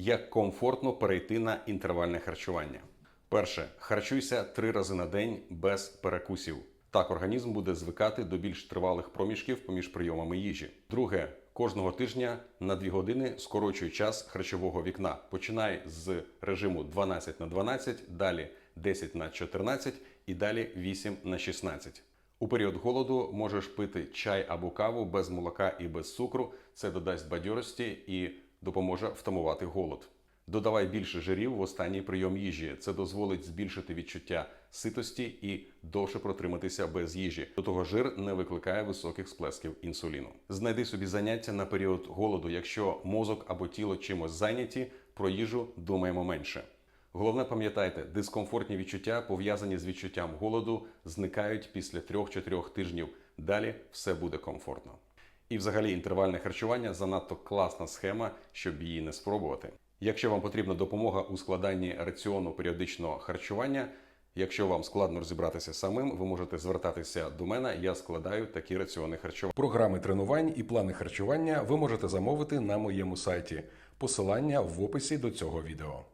Як комфортно перейти на інтервальне харчування? Перше, харчуйся три рази на день без перекусів. Так організм буде звикати до більш тривалих проміжків поміж прийомами їжі. Друге, кожного тижня на 2 години скорочуй час харчового вікна. Починай з режиму 12 на 12, далі 10 на 14 і далі 8 на 16. У період голоду можеш пити чай або каву без молока і без цукру. Це додасть бадьорості і допоможе втамувати голод. Додавай більше жирів в останній прийом їжі. Це дозволить збільшити відчуття ситості і довше протриматися без їжі. До того жир не викликає високих сплесків інсуліну. Знайди собі заняття на період голоду. Якщо мозок або тіло чимось зайняті, про їжу думаємо менше. Головне пам'ятайте, дискомфортні відчуття, пов'язані з відчуттям голоду, зникають після 3-4 тижнів. Далі все буде комфортно. І взагалі інтервальне харчування занадто класна схема, щоб її не спробувати. Якщо вам потрібна допомога у складанні раціону періодичного харчування, якщо вам складно розібратися самим, ви можете звертатися до мене. Я складаю такі раціони харчування. Програми тренувань і плани харчування ви можете замовити на моєму сайті. Посилання в описі до цього відео.